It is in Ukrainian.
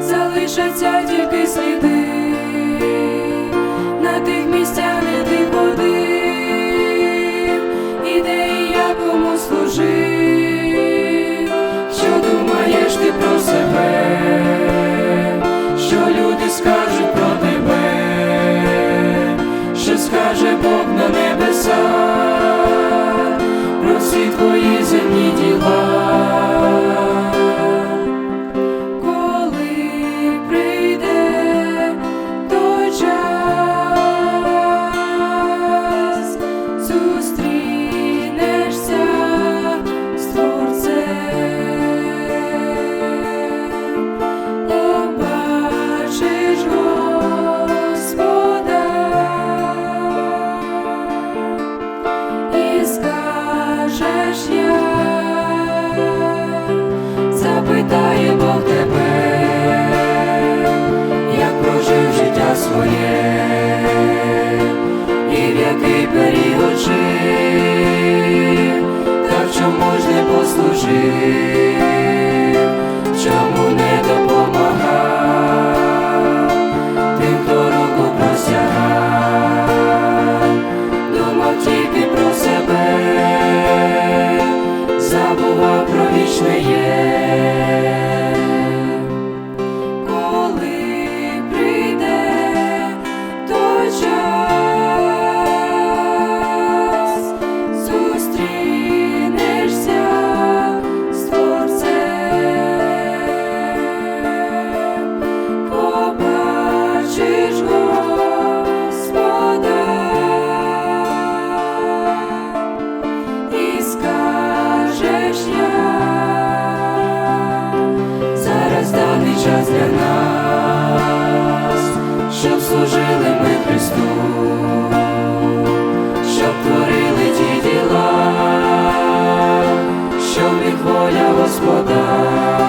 залишаться тільки сліди. На тих місцях, де ти ходив, і де я кому служив, що думаєш ти про себе, що люди скажуть про тебе, що скаже Бог на небе. Я, запитає Бог зараз даний час для нас, щоб служили ми Христу, щоб творили ті діла, щоб їх Господа,